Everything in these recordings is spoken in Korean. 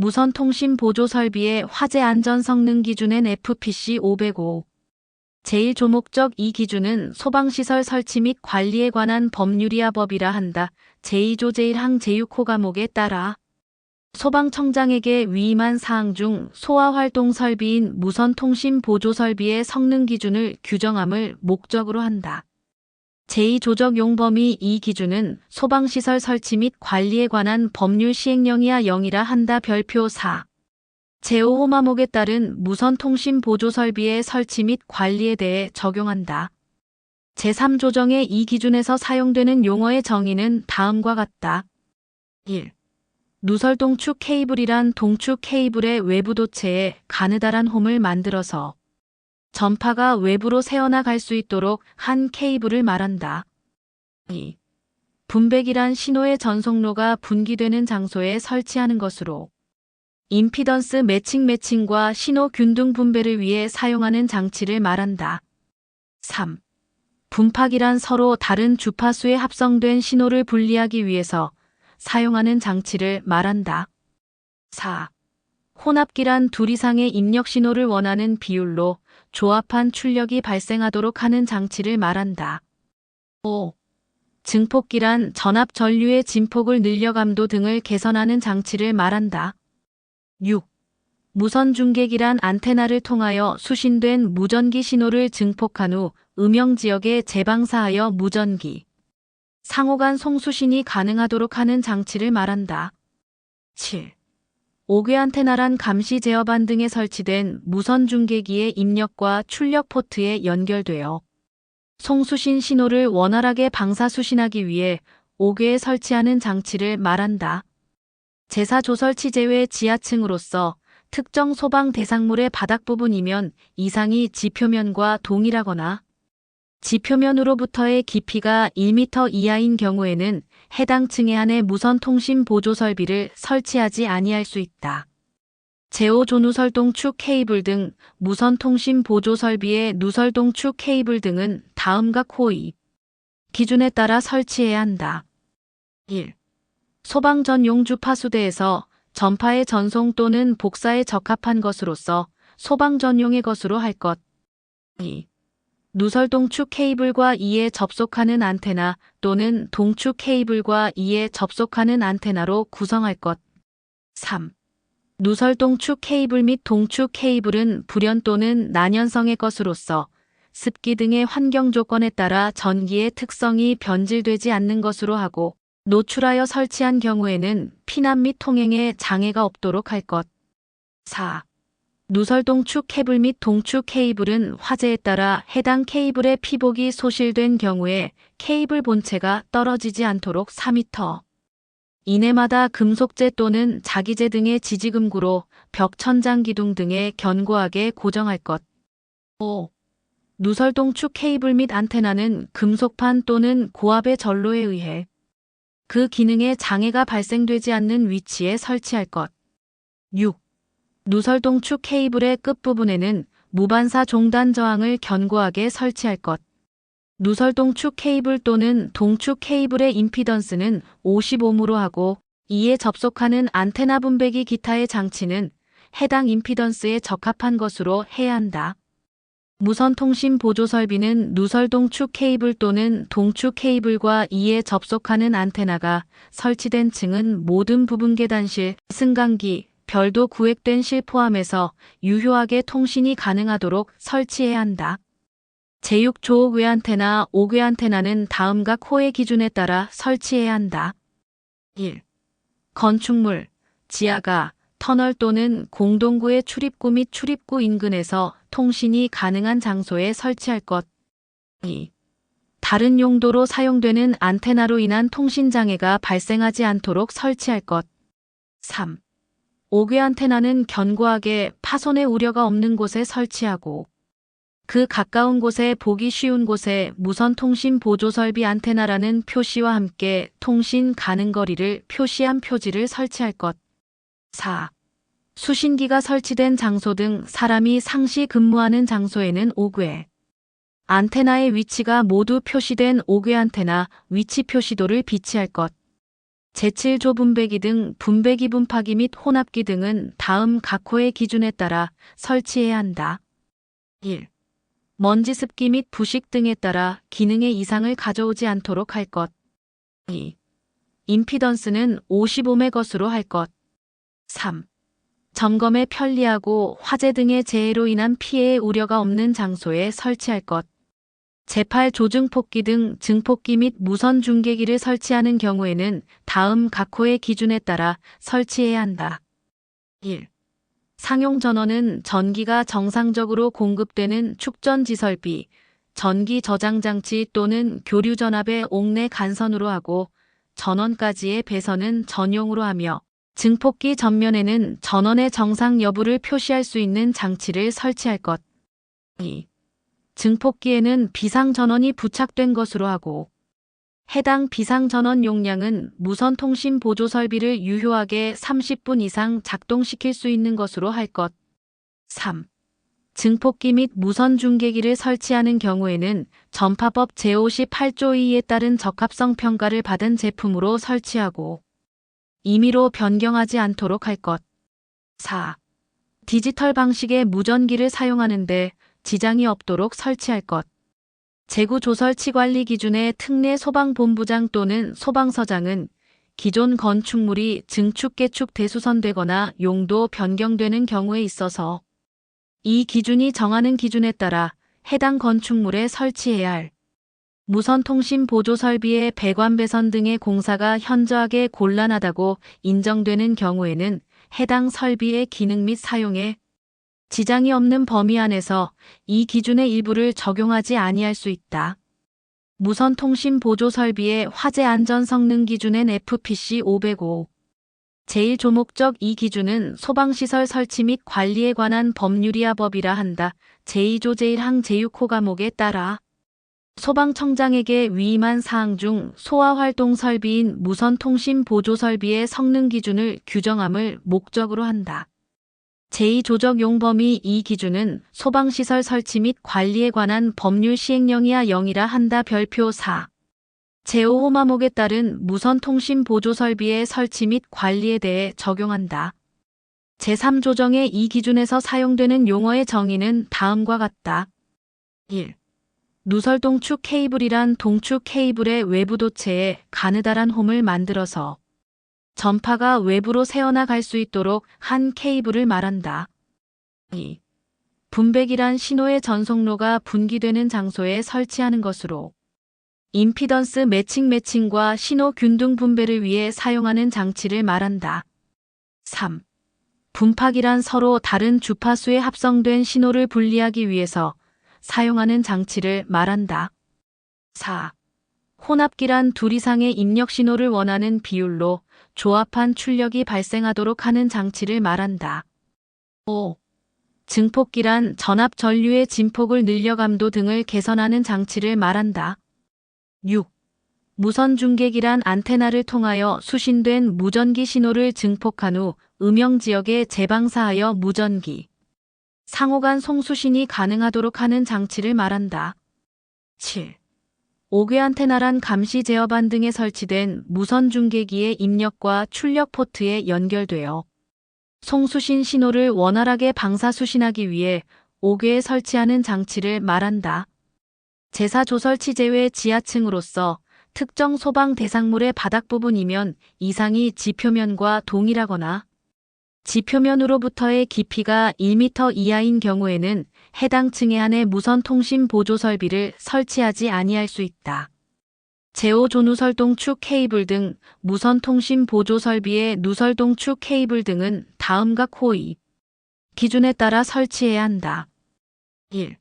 무선 통신 보조 설비의 화재 안전 성능 기준엔 FPC 505. 제1조목적 이 기준은 소방시설 설치 및 관리에 관한 법률이야 법이라 한다. 제2조 제1항 제6호 과목에 따라 소방청장에게 위임한 사항 중 소화활동 설비인 무선 통신 보조 설비의 성능 기준을 규정함을 목적으로 한다. 제2조적 용범위 이 기준은 소방시설 설치 및 관리에 관한 법률 시행령이야 영이라 한다 별표 4. 제5호 마목에 따른 무선통신 보조 설비의 설치 및 관리에 대해 적용한다. 제3조정의 이 기준에서 사용되는 용어의 정의는 다음과 같다. 1. 누설 동축 케이블이란 동축 케이블의 외부 도체에 가느다란 홈을 만들어서 전파가 외부로 새어나갈 수 있도록 한 케이블을 말한다. 2. 분백이란 신호의 전송로가 분기되는 장소에 설치하는 것으로 임피던스 매칭 매칭과 신호 균등 분배를 위해 사용하는 장치를 말한다. 3. 분파기란 서로 다른 주파수에 합성된 신호를 분리하기 위해서 사용하는 장치를 말한다. 4. 혼합기란 둘 이상의 입력 신호를 원하는 비율로 조합한 출력이 발생하도록 하는 장치를 말한다. 5. 증폭기란 전압 전류의 진폭을 늘려 감도 등을 개선하는 장치를 말한다. 6. 무선 중계기란 안테나를 통하여 수신된 무전기 신호를 증폭한 후 음영 지역에 재방사하여 무전기, 상호간 송수신이 가능하도록 하는 장치를 말한다. 7. 옥외 안테나란 감시 제어반 등에 설치된 무선 중계기의 입력과 출력 포트에 연결되어 송수신 신호를 원활하게 방사 수신하기 위해 옥외에 설치하는 장치를 말한다. 제사 조설 치 제외 지하층으로서 특정 소방 대상물의 바닥 부분이면 이상이 지표면과 동일하거나 지표면으로부터의 깊이가 1m 이하인 경우에는 해당 층에 한해 무선 통신 보조 설비를 설치하지 아니할 수 있다. 제오 조누설동 축 케이블 등 무선 통신 보조 설비의 누설동 축 케이블 등은 다음과 호의 기준에 따라 설치해야 한다. 1. 소방 전용 주파수대에서 전파의 전송 또는 복사에 적합한 것으로서 소방 전용의 것으로 할 것. 2. 누설 동축 케이블과 이에 접속하는 안테나 또는 동축 케이블과 이에 접속하는 안테나로 구성할 것. 3. 누설 동축 케이블 및 동축 케이블은 불연 또는 난연성의 것으로서 습기 등의 환경 조건에 따라 전기의 특성이 변질되지 않는 것으로 하고 노출하여 설치한 경우에는 피난 및 통행에 장애가 없도록 할 것. 4. 누설 동 축 케이블 및 동축 케이블은 화재에 따라 해당 케이블의 피복이 소실된 경우에 케이블 본체가 떨어지지 않도록 4m 이내마다 금속재 또는 자기재 등의 지지금구로 벽 천장 기둥 등에 견고하게 고정할 것. 5. 누설 동 축 케이블 및 안테나는 금속판 또는 고압의 전로에 의해 그 기능에 장애가 발생되지 않는 위치에 설치할 것. 6. 누설 동 축 케이블의 끝부분에는 무반사 종단 저항을 견고하게 설치할 것. 누설 동 축 케이블 또는 동축 케이블의 임피던스는 55으로 하고 이에 접속하는 안테나 분배기 기타의 장치는 해당 임피던스에 적합한 것으로 해야 한다. 무선 통신 보조 설비는 누설 동 축 케이블 또는 동축 케이블과 이에 접속하는 안테나가 설치된 층은 모든 부분 계 단실, 승강기, 별도 구획된 실 포함해서 유효하게 통신이 가능하도록 설치해야 한다. 제6조 외 안테나, 5궤 안테나는 다음과 호의 기준에 따라 설치해야 한다. 1. 건축물, 지하가 터널 또는 공동구의 출입구 및 출입구 인근에서 통신이 가능한 장소에 설치할 것. 2. 다른 용도로 사용되는 안테나로 인한 통신 장애가 발생하지 않도록 설치할 것. 3. 5궤 안테나는 견고하게 파손의 우려가 없는 곳에 설치하고 그 가까운 곳에 보기 쉬운 곳에 무선 통신 보조 설비 안테나라는 표시와 함께 통신 가능 거리를 표시한 표지를 설치할 것. 4. 수신기가 설치된 장소 등 사람이 상시 근무하는 장소에는 5궤. 안테나의 위치가 모두 표시된 5궤 안테나 위치 표시도를 비치할 것. 제7조 분배기 등 분배기 분파기 및 혼합기 등은 다음 각 호의 기준에 따라 설치해야 한다. 1. 먼지 습기 및 부식 등에 따라 기능의 이상을 가져오지 않도록 할 것. 2. 임피던스는 55매 것으로 할 것. 3. 점검에 편리하고 화재 등의 재해로 인한 피해의 우려가 없는 장소에 설치할 것. 제8 조증폭기 등 증폭기 및 무선 중계기를 설치하는 경우에는 다음 각 호의 기준에 따라 설치해야 한다. 1. 상용 전원은 전기가 정상적으로 공급되는 축전지 설비, 전기 저장 장치 또는 교류 전압의 옥내 간선으로 하고 전원까지의 배선은 전용으로 하며 증폭기 전면에는 전원의 정상 여부를 표시할 수 있는 장치를 설치할 것. 2. 증폭기에는 비상전원이 부착된 것으로 하고 해당 비상전원 용량은 무선통신 보조 설비를 유효하게 30분 이상 작동시킬 수 있는 것으로 할 것. 3. 증폭기 및 무선 중계기를 설치하는 경우에는 전파법 제58조 2에 따른 적합성 평가를 받은 제품으로 설치하고 임의로 변경하지 않도록 할 것. 4. 디지털 방식의 무전기를 사용하는데 지장이 없도록 설치할 것. 재구 조설치 관리 기준의 특례 소방본부장 또는 소방서장은 기존 건축물이 증축 개축 대수선되거나 용도 변경되는 경우에 있어서 이 기준이 정하는 기준에 따라 해당 건축물에 설치해야 할 무선통신 보조 설비의 배관 배선 등의 공사가 현저하게 곤란하다고 인정되는 경우에는 해당 설비의 기능 및 사용에 지장이 없는 범위 안에서 이 기준의 일부를 적용하지 아니할 수 있다. 무선 통신 보조 설비의 화재 안전 성능 기준엔 FPC 505. 제1조목적 이 기준은 소방시설 설치 및 관리에 관한 법률이야 법이라 한다. 제2조 제1항 제6호 과목에 따라 소방청장에게 위임한 사항 중 소화활동 설비인 무선 통신 보조 설비의 성능 기준을 규정함을 목적으로 한다. 제2조적 용범위 이 기준은 소방시설 설치 및 관리에 관한 법률 시행령이야 0이라 한다 별표 4. 제5 호마목에 따른 무선통신 보조 설비의 설치 및 관리에 대해 적용한다. 제3조정의 이 기준에서 사용되는 용어의 정의는 다음과 같다. 1. 누설 동축 케이블이란 동축 케이블의 외부 도체에 가느다란 홈을 만들어서 전파가 외부로 새어나갈 수 있도록 한 케이블을 말한다. 2. 분배기란 신호의 전송로가 분기되는 장소에 설치하는 것으로 임피던스 매칭 매칭과 신호 균등 분배를 위해 사용하는 장치를 말한다. 3. 분파기란 서로 다른 주파수에 합성된 신호를 분리하기 위해서 사용하는 장치를 말한다. 4. 혼합기란 둘 이상의 입력 신호를 원하는 비율로 조합한 출력이 발생하도록 하는 장치를 말한다. 5. 증폭기란 전압 전류의 진폭을 늘려 감도 등을 개선하는 장치를 말한다. 6. 무선 중계기란 안테나를 통하여 수신된 무전기 신호를 증폭한 후 음영 지역에 재방사하여 무전기, 상호간 송수신이 가능하도록 하는 장치를 말한다. 7. 5개 안테나란 감시 제어반 등에 설치된 무선 중계기의 입력과 출력 포트에 연결되어 송수신 신호를 원활하게 방사 수신하기 위해 5개에 설치하는 장치를 말한다. 제사 조설치 제외 지하층으로서 특정 소방 대상물의 바닥 부분이면 이상이 지표면과 동일하거나 지표면으로부터의 깊이가 1m 이하인 경우에는 해당 층에 한해 무선 통신 보조 설비를 설치하지 아니할 수 있다. 제오 조누설동 축 케이블 등 무선 통신 보조 설비의 누설동 축 케이블 등은 다음과 호의 기준에 따라 설치해야 한다. 1.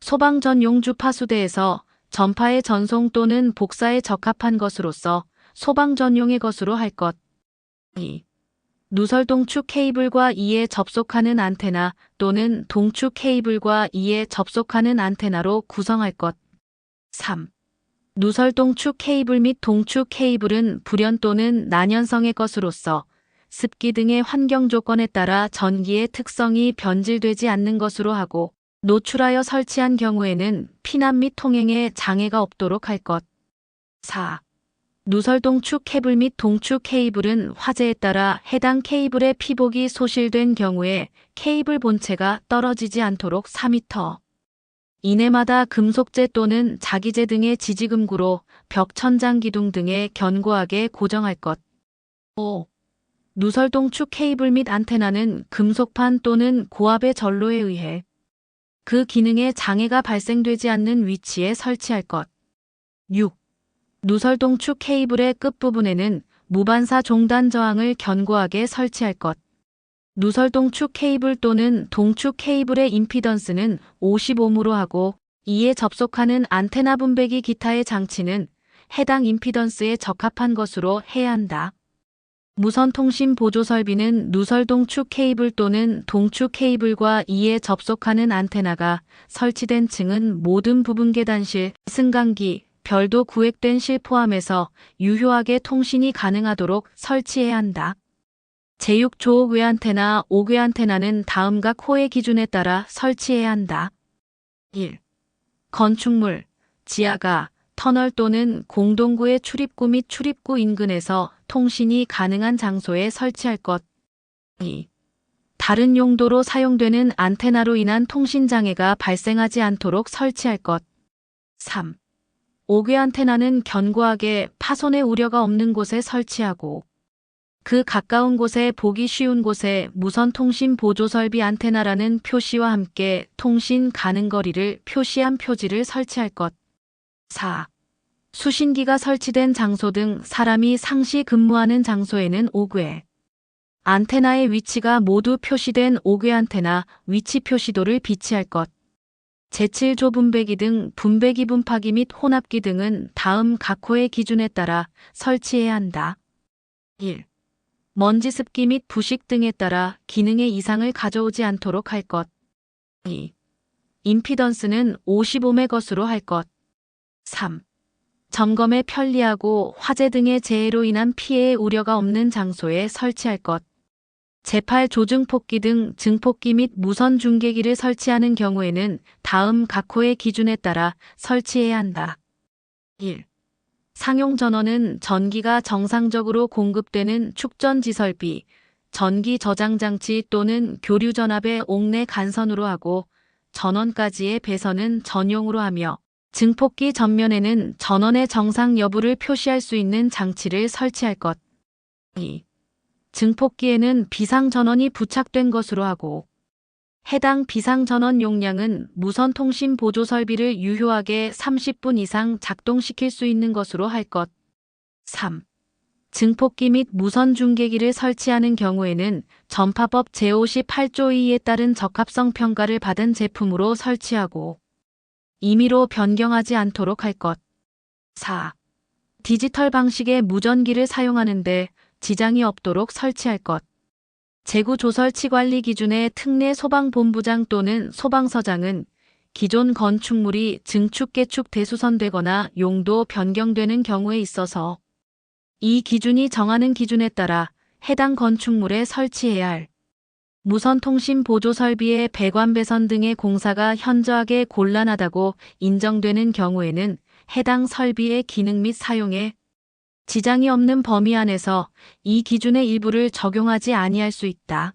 소방 전용 주파 수대에서 전파의 전송 또는 복사에 적합한 것으로서 소방 전용의 것으로 할 것. 2. 누설 동 축 케이블과 이에 접속하는 안테나 또는 동축 케이블과 이에 접속하는 안테나로 구성할 것. 3. 누설 동 축 케이블 및 동축 케이블은 불연 또는 난연성의 것으로서 습기 등의 환경 조건에 따라 전기의 특성이 변질되지 않는 것으로 하고 노출하여 설치한 경우에는 피난 및 통행에 장애가 없도록 할 것. 4. 누설 동 축 케이블 및 동축 케이블은 화재에 따라 해당 케이블의 피복이 소실된 경우에 케이블 본체가 떨어지지 않도록 4m 이내마다 금속재 또는 자기재 등의 지지금구로 벽 천장 기둥 등에 견고하게 고정할 것. 5. 누설 동 축 케이블 및 안테나는 금속판 또는 고압의 전로에 의해 그 기능에 장애가 발생되지 않는 위치에 설치할 것. 6. 누설 동 축 케이블의 끝부분에는 무반사 종단 저항을 견고하게 설치할 것. 누설 동 축 케이블 또는 동축 케이블의 임피던스는 55으로 하고 이에 접속하는 안테나 분배기 기타의 장치는 해당 임피던스에 적합한 것으로 해야 한다. 무선 통신 보조 설비는 누설 동 축 케이블 또는 동축 케이블과 이에 접속하는 안테나가 설치된 층은 모든 부분 계단실, 승강기, 별도 구획된 실 포함해서 유효하게 통신이 가능하도록 설치해야 한다. 제6조 외 안테나, 5궤 안테나는 다음과 코의 기준에 따라 설치해야 한다. 1. 건축물, 지하가 터널 또는 공동구의 출입구 및 출입구 인근에서 통신이 가능한 장소에 설치할 것. 2. 다른 용도로 사용되는 안테나로 인한 통신 장애가 발생하지 않도록 설치할 것. 3. 5궤 안테나는 견고하게 파손의 우려가 없는 곳에 설치하고 그 가까운 곳에 보기 쉬운 곳에 무선 통신 보조 설비 안테나라는 표시와 함께 통신 가능 거리를 표시한 표지를 설치할 것. 4. 수신기가 설치된 장소 등 사람이 상시 근무하는 장소에는 5궤. 안테나의 위치가 모두 표시된 5궤 안테나 위치 표시도를 비치할 것. 제7조 분배기 등 분배기 분파기 및 혼합기 등은 다음 각 호의 기준에 따라 설치해야 한다. 1. 먼지 습기 및 부식 등에 따라 기능의 이상을 가져오지 않도록 할 것. 2. 임피던스는 55매 것으로 할 것. 3. 점검에 편리하고 화재 등의 재해로 인한 피해의 우려가 없는 장소에 설치할 것. 제8 조증폭기 등 증폭기 및 무선 중계기를 설치하는 경우에는 다음 각 호의 기준에 따라 설치해야 한다. 1. 상용 전원은 전기가 정상적으로 공급되는 축전지 설비, 전기 저장 장치 또는 교류 전압의 옥내 간선으로 하고 전원까지의 배선은 전용으로 하며 증폭기 전면에는 전원의 정상 여부를 표시할 수 있는 장치를 설치할 것. 2. 증폭기에는 비상 전원이 부착된 것으로 하고 해당 비상 전원 용량은 무선 통신 보조 설비를 유효하게 30분 이상 작동시킬 수 있는 것으로 할 것. 3. 증폭기 및 무선 중계기를 설치하는 경우에는 전파법 제58조 2에 따른 적합성 평가를 받은 제품으로 설치하고 임의로 변경하지 않도록 할 것. 4. 디지털 방식의 무전기를 사용하는데 지장이 없도록 설치할 것. 재구 조설치 관리 기준의 특례 소방본부장 또는 소방서장은 기존 건축물이 증축 개축 대수선되거나 용도 변경되는 경우에 있어서 이 기준이 정하는 기준에 따라 해당 건축물에 설치해야 할 무선 통신 보조 설비의 배관 배선 등의 공사가 현저하게 곤란하다고 인정되는 경우에는 해당 설비의 기능 및 사용에 지장이 없는 범위 안에서 이 기준의 일부를 적용하지 아니할 수 있다.